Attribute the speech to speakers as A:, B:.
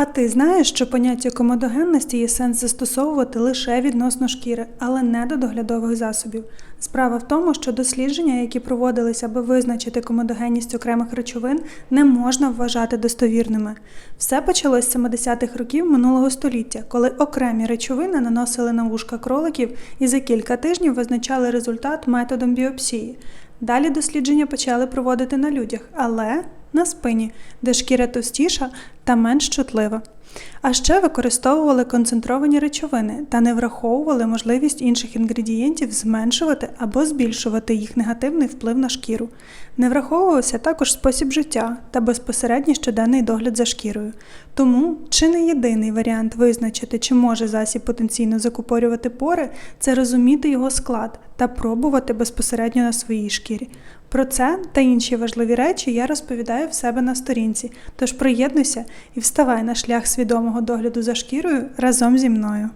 A: А ти знаєш, що поняття комедогенності є сенс застосовувати лише відносно шкіри, але не до доглядових засобів. Справа в тому, що дослідження, які проводилися, аби визначити комедогенність окремих речовин, не можна вважати достовірними. Все почалось з 70-х років минулого століття, коли окремі речовини наносили на вушка кроликів і за кілька тижнів визначали результат методом біопсії. Далі дослідження почали проводити на людях, але на спині, де шкіра товстіша та менш чутлива. А ще використовували концентровані речовини та не враховували можливість інших інгредієнтів зменшувати або збільшувати їх негативний вплив на шкіру. Не враховувався також спосіб життя та безпосередній щоденний догляд за шкірою. Тому чи не єдиний варіант визначити, чи може засіб потенційно закупорювати пори, це розуміти його склад та пробувати безпосередньо на своїй шкірі. Про це та інші важливі речі я розповідаю в себе на сторінці. Тож приєднуйся і вставай на шлях свідомого догляду за шкірою разом зі мною.